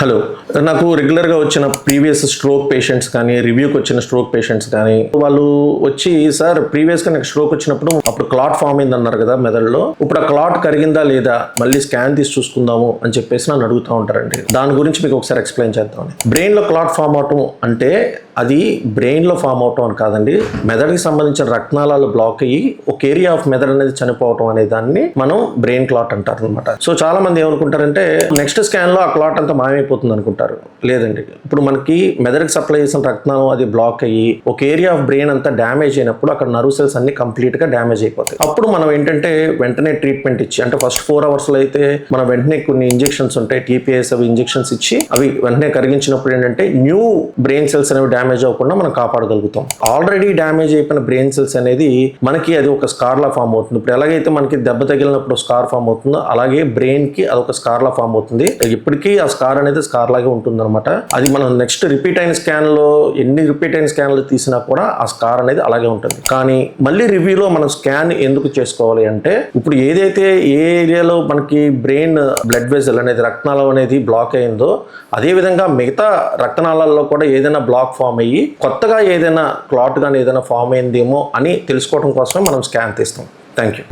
Hello నాకు రెగ్యులర్గా వచ్చిన ప్రీవియస్ స్ట్రోక్ పేషెంట్స్ కానీ రివ్యూకి వచ్చిన స్ట్రోక్ పేషెంట్స్ కానీ వాళ్ళు వచ్చి సార్ ప్రీవియస్గా నాకు స్ట్రోక్ వచ్చినప్పుడు అప్పుడు క్లాట్ ఫామ్ అయింది అన్నారు కదా మెదడులో. ఇప్పుడు ఆ క్లాట్ కరిగిందా లేదా? మళ్ళీ స్కాన్ తీసి చూసుకుందాము అని చెప్పేసి నన్ను అడుగుతూ ఉంటారండి. దాని గురించి మీకు ఒకసారి ఎక్స్ప్లెయిన్ చేద్దామని. బ్రెయిన్లో క్లాట్ ఫామ్ అవటం అంటే అది బ్రెయిన్లో ఫామ్ అవటం అని కాదండి. మెదడుకి సంబంధించిన రక్తనాళాలు బ్లాక్ అయ్యి ఒక ఏరియా ఆఫ్ మెదడు అనేది చనిపోవటం అనే దాన్ని మనం బ్రెయిన్ క్లాట్ అంటారు అనమాట సో చాలా మంది ఏమనుకుంటారంటే నెక్స్ట్ స్కాన్లో ఆ క్లాట్ అంతా మాయమైపోతుంది అనుకుంటారు. లేదండి. ఇప్పుడు మనకి మెదడుకి సప్లై చేసిన రక్తనాళం అది బ్లాక్ అయ్యి ఒక ఏరియా ఆఫ్ బ్రెయిన్ అంతా డ్యామేజ్ అయినప్పుడు అక్కడ నర్వ్ సెల్స్ అన్ని కంప్లీట్గా డ్యామేజ్ అయిపోతాయి. అప్పుడు మనం ఏంటంటే వెంటనే ట్రీట్మెంట్ ఇచ్చి అంటే ఫస్ట్ ఫోర్ అవర్స్లో అయితే మనం వెంటనే కొన్ని ఇంజెక్షన్స్ ఉంటాయి. టీపీఎస్ అవి ఇంజెక్షన్స్ ఇచ్చి అవి వెంటనే కరిగించినప్పుడు ఏంటంటే న్యూ బ్రెయిన్ సెల్స్ అనేవి డ్యామేజ్ డ్యామేజ్ అవ్వకుండా మనం కాపాడగలుగుతాం. ఆల్రెడీ డ్యామేజ్ అయిపోయిన బ్రెయిన్ సెల్స్ అనేది మనకి అది ఒక స్కార్లా ఫామ్ అవుతుంది. ఇప్పుడు ఎలాగైతే మనకి దెబ్బ తగిలినప్పుడు స్కార్ ఫామ్ అవుతుందో అలాగే బ్రెయిన్కి అదొక ఒక స్కార్లా ఫామ్ అవుతుంది. ఇప్పటికీ ఆ స్కార్ అనేది స్కార్ లాగే ఉంటుంది అనమాట అది మనం నెక్స్ట్ రిపీట్ అయిన స్కాన్లో ఎన్ని రిపీట్ అయిన స్కాన్లు తీసినా కూడా ఆ స్కార్ అనేది అలాగే ఉంటుంది. కానీ మళ్ళీ రివ్యూలో మనం స్కాన్ ఎందుకు చేసుకోవాలి అంటే ఇప్పుడు ఏదైతే ఏ ఏరియాలో మనకి బ్రెయిన్ బ్లడ్ వెజల్ అనేది రక్తనాళం అనేది బ్లాక్ అయిందో అదే విధంగా మిగతా రక్తనాళాల్లో కూడా ఏదైనా బ్లాక్ ఫామ్ అయ్యి కొత్తగా ఏదైనా క్లాట్ కానీ ఏదైనా ఫామ్ అయిందేమో అని తెలుసుకోవడం కోసమే మనం స్కాన్ తీస్తాం. Thank you